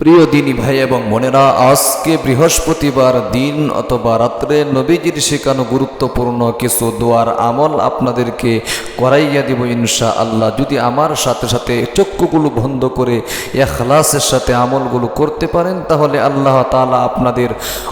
প্রিয় দিনী ভাই এবং মনেরা আজকে বৃহস্পতিবার দিন অথবা রাত্রে নবীজির শেখানো গুরুত্বপূর্ণ কিছু দোয়ার আমল আপনাদেরকে করাইয়া দিব ইনশা আল্লাহ যদি আমার সাথে সাথে চক্ষুগুলো বন্ধ করে এখলাসের সাথে আমলগুলো করতে পারেন, তাহলে আল্লাহ তালা আপনাদের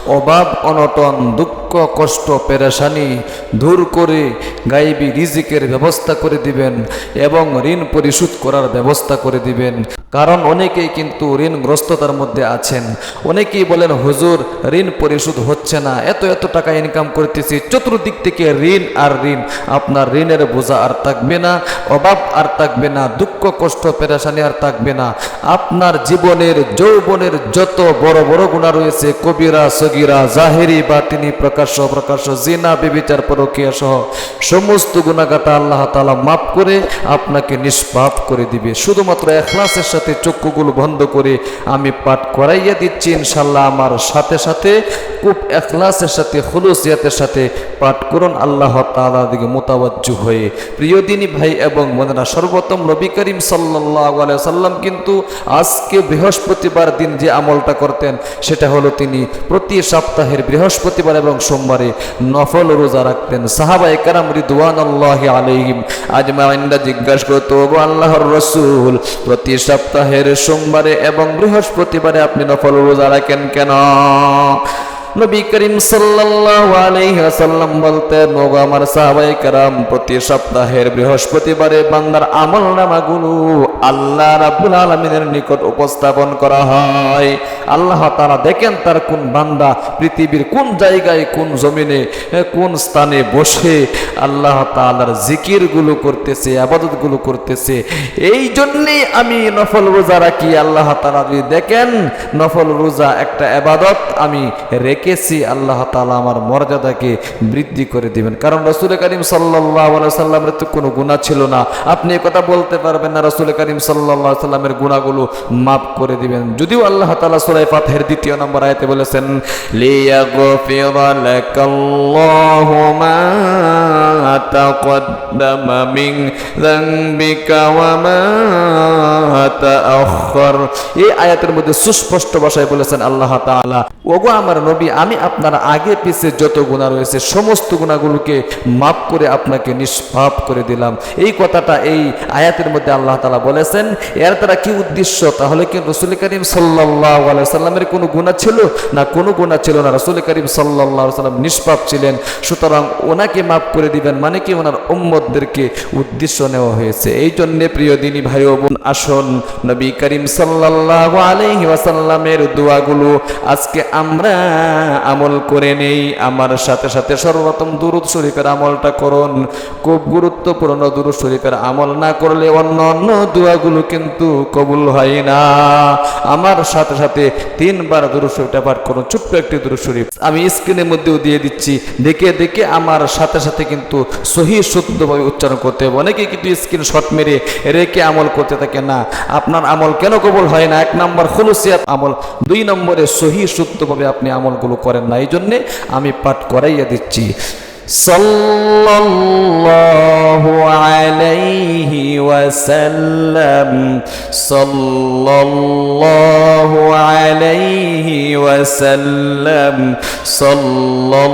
অভাব, অনটন, দুঃখ কষ্ট, পেরেশানি দূর করে গাইবি রিজিকের ব্যবস্থা করে দিবেন এবং ঋণ পরিশোধ করার ব্যবস্থা করে দিবেন। কারণ অনেকেই কিন্তু ঋণগ্রস্ততার মধ্যে আছেন। অনেকেই বলেন, হুজুর, ঋণ পরিশোধ হচ্ছে না। এত এত টাকা ইনকাম করতেছি। চতুর্দিক থেকে ঋণ আর ঋণ। আপনার ঋণের বোঝা আর থাকবে না, অভাব আর থাকবে না, দুঃখ, কষ্ট, পেরেশানি আর থাকবে না। আপনার জীবনের, যৌবনের যত বড় বড় গুণা রয়েছে, কবিরা, সগিরা, জাহেরি বা তিনি প্রকাশ্য প্রকাশ্য জিনা বিবিচার পরকিয়া সহ সমস্ত গুণাগাটা আল্লাহ তালা মাফ করে আপনাকে নিষ্পাপ করে দিবে। শুধুমাত্র এখলাসের সাথে চক্ষুগুলো বন্ধ করে আমি পাঠ করাইয়া দিচ্ছি ইনশাল্লাহ আমার সাথে সাথে খুব এখলাসের সাথে, খুলুসিয়াতের সাথে পাঠ করুন আল্লাহ তালা দিকে মোতাবাজ্জু হয়ে। প্রিয় দিনী ভাই এবং বোনেরা সর্বপ্রথম নবী করিম সাল্লাহ সাল্লাম কিন্তু আজকে বৃহস্পতিবার দিন যে আমলটা করতেন, সেটা হলো তিনি প্রতি সপ্তাহের বৃহস্পতিবার এবং সোমবারে নফল রোজা রাখতেন। সাহাবা একরাম রিদওয়ান আল্লাহ আলহিম আজ মাইন্দা জিজ্ঞাসা করতো "ওগো আল্লাহর রসুল, প্রতি সপ্তাহের সোমবারে এবং বৃহস্পতিবারে আপনি নফল রোজা রাখেন কেন? নবী করিম সাল্লাল্লাহু আলাইহি ওয়াসাল্লাম বলতেন, ওগো আমার প্রতি সপ্তাহের বৃহস্পতিবারে বান্দার আমলনামাগুলো আল্লাহ রাব্বুল আলামিনের নিকট উপস্থাপন করা হয়। আল্লাহ তাআলা দেখেন তার কোন বান্দা পৃথিবীর কোন জায়গায়, কোন জমিনে, কোন স্থানে বসে আল্লাহ তাআলার জিকিরগুলো করতেছে, আবাদতগুলো করতেছে। এই জন্যে আমি নফল রোজা রাখি। আল্লাহ তাআলা যদি দেখেন নফল রোজা একটা আবাদত, আমি রেখেছি আল্লাহ তাআলা আমার মর্যাদাকে বৃদ্ধি করে দিবেন। কারণ রসুল করিম সাল্লাহ সাল্লামের তো কোনো গুণা ছিল না। আপনি এ কথা বলতে পারবেন না, রসুল করিম সাল্লাহ সাল্লামের গুণাগুলো মাফ করে দিবেন। যদিও আল্লাহ তাআলা সূরা ফাতহের দ্বিতীয় নম্বর আয়াতে বলেছেন এই আয়াতের মধ্যে সুস্পষ্ট ভাষায় বলেছেন আল্লাহ ওগো আমার নবী আমি আপনার আগে পিছে যত গুণা রয়েছে, সমস্ত গুণাগুলোকে মাফ করে আপনাকে নিষ্পাপ করে দিলাম। এই কথাটা এই আয়াতের মধ্যে আল্লাহ তাআলা বলেছেন, এর দ্বারা কি উদ্দেশ্য? তাহলে কি রসুল করিম সাল্লাহ সাল্লামের কোনো গুণা ছিল? না, কোনো গুণা ছিল না। রসুল করিম সাল্লাহ সাল্লাম নিষ্পাপ ছিলেন। সুতরাং ওনাকে মাফ করে দিবেন মানে কি ওনার উম্মতদেরকে উদ্দেশ্য নেওয়া হয়েছে। এই জন্যে প্রিয় দিনী ভাই বোন, আসন নবী করিম সাল্লাহ আলহি ওয়াসাল্লামের দোয়াগুলো আজকে আমরা আমল করে নেই। আমার সাথে সাথে সর্বপ্রথম দুরুদ শরীফের আমলটা করুন। খুব গুরুত্বপূর্ণ দুরুদ শরীফের আমল না করলে অন্য অন্য দোয়াগুলো কিন্তু কবুল হয় না। আমার সাথে সাথে তিনবার দুরুদ শরীফটা পাঠ করুন। ছোট্ট একটি দুরুদ শরীফ। আমি স্ক্রিনের মধ্যেও দিয়ে দিচ্ছি। দেখে দেখে আমার সাথে সাথে কিন্তু সহি, শুদ্ধভাবে উচ্চারণ করতে হবে। অনেকে কিন্তু স্ক্রিন শট মেরে রেখে আমল করতে থাকে না। আপনার আমল কেন কবুল হয় না? এক নম্বর খুলুসিয়াত আমল। দুই নম্বরে সহি, শুদ্ধভাবে আপনি আমলগুলো করেন না। এই জন্যে আমি পাঠ করাইয়া দিচ্ছি। সাল্লাল্লাহু আলাইহি ওয়াসাল্লাম, সাল্লাল্লাহু আলাইহি ওয়াসাল্লাম, সাল্লাল্লাহু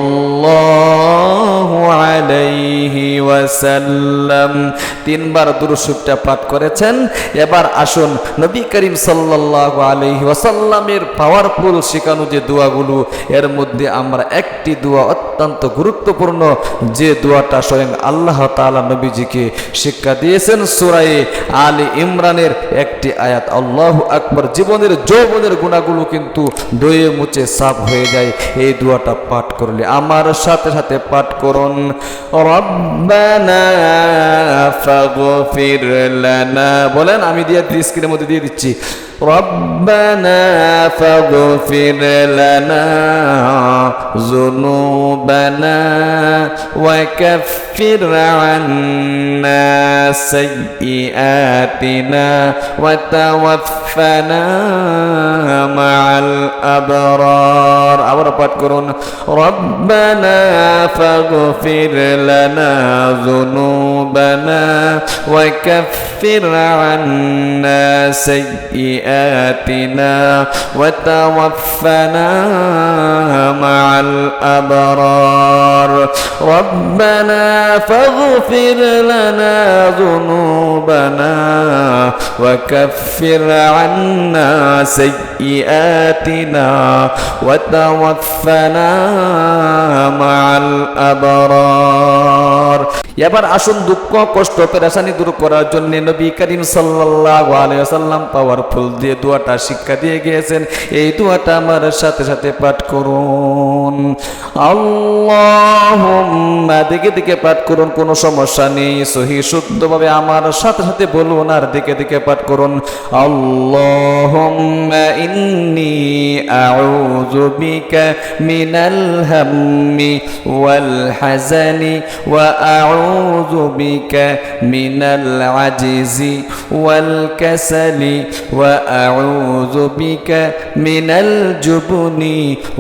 আলাইহি ওয়াসাল্লাম। তিনবার দুরুশুকটা পাঠ করেছেন। এবার আসুন নবী করিম সাল্লাল্লাহু আলাইহি ওয়াসাল্লামের পাওয়ারফুল শেখানো যে দোয়াগুলো, এর মধ্যে আমরা একটি দোয়া অত্যন্ত গুরুত্বপূর্ণ যে দোয়াটা স্বয়ং আল্লাহ তাআলা নবীজিকে শিক্ষা দিয়েছেন সুরায়ে আলী ইমরানের একটি আয়াত। আল্লাহ আকবর, জীবনের যৌবনের গুণাগুলো কিন্তু দয়ে মুচে সাফ হয়ে যায়। এই দোয়াটা পাঠ করলে আমার সাথে সাথে পাঠ করুন। বলেন আমি দিয়ে স্ক্রিনের মধ্যে দিয়ে দিচ্ছি। ربنا فاغفر لنا ذنوبنا وكفر عنا سيئاتنا وتوفنا مع الأبرار. ربنا فاغفر لنا ذنوبنا ذنوبنا وكفر عنا سيئاتنا وتوفنا مع الأبرار ربنا فاغفر لنا ذنوبنا وكفر عنا سيئاتنا وتوفنا مع الأبرار এবার আসুন দুঃখ কষ্ট পেরেশানি দূর করার জন্য নবী করিম সাল্লাল্লাহু আলাইহি ওয়াসাল্লাম পাওয়ারফুল দিয়ে দোয়াটা শিক্ষা দিয়ে গিয়েছেন এই দোয়াটা আমার সাথে সাথে পাঠ করুন আল্লাহুম্মা দিকে দিকে পাঠ করুন, কোনো সমস্যা নেই। সহি শুদ্ধভাবে আমার সাথে সাথে বলুন আর দিকে দিকে পাঠ করুন। আল্লাহুম্মা ইন্নী মিনাল হাম্মি ওয়াল হাজানি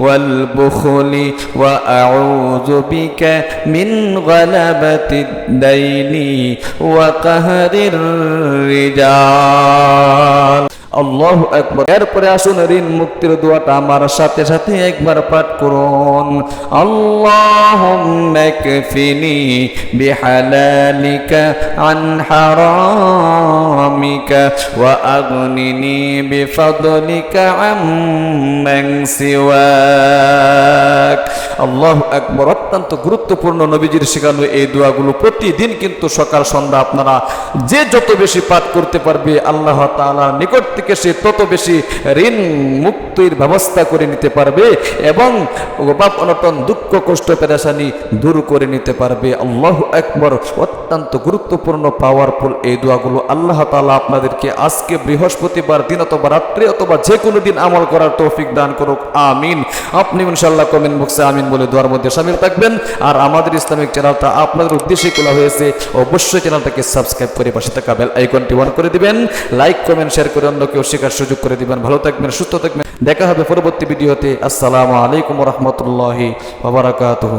ওয়াল বুখলি ওয়া আউযু বিকা মিন গলাবাতিদ দাইনি ওয়া কাহরির রিজাল আল্লাহ একবার এরপরে আসুন ঋণ মুক্তির দোয়াটা আমার সাথে সাথে একবার পাঠ করুন। আল্লাহ মেকফিনি বিহালালিকা আন হারামিকা ওয়া আগনিনি বিফদলিকা আম্মান সিওয়াক। আল্লাহ একবার অত্যন্ত গুরুত্বপূর্ণ নবীজির শেখানো এই দোয়াগুলো প্রতিদিন কিন্তু সকাল, সন্ধ্যা আপনারা যে যত বেশি পাঠ করতে পারবে, আল্লাহ তাআলার নিকট থেকে সে তত বেশি ঋণ মুক্তির ব্যবস্থা করে নিতে পারবে এবং অভাব অনটন দুঃখ, কষ্ট, পেরেশানি দূর করে নিতে পারবে। আল্লাহ একবার অত্যন্ত গুরুত্বপূর্ণ পাওয়ারফুল এই দোয়াগুলো আল্লাহ তালা আপনাদেরকে আজকে বৃহস্পতিবার দিন অথবা রাত্রে অথবা যে কোনো দিন আমল করার তৌফিক দান করুক। আমিন। আপনি ইনশাল্লাহ কমেন্ট বক্সে আমিন বলে দোয়ার মধ্যে সামিল থাকবেন। আর আমাদের ইসলামিক চ্যানেলটা আপনাদের উদ্দেশ্যে খোলা হয়েছে, অবশ্যই চ্যানেলটাকে সাবস্ক্রাইব করে পাশে থাকা বেল আইকনটি অন করে দিবেন। লাইক, কমেন্ট, শেয়ার করে অন্য কেউ শেখার সুযোগ করে দিবেন। ভালো থাকবেন, সুস্থ থাকবেন। দেখা হবে পরবর্তী ভিডিওতে। আসসালামু আলাইকুম রহমতুল্লাহি বাবারাকাতুহ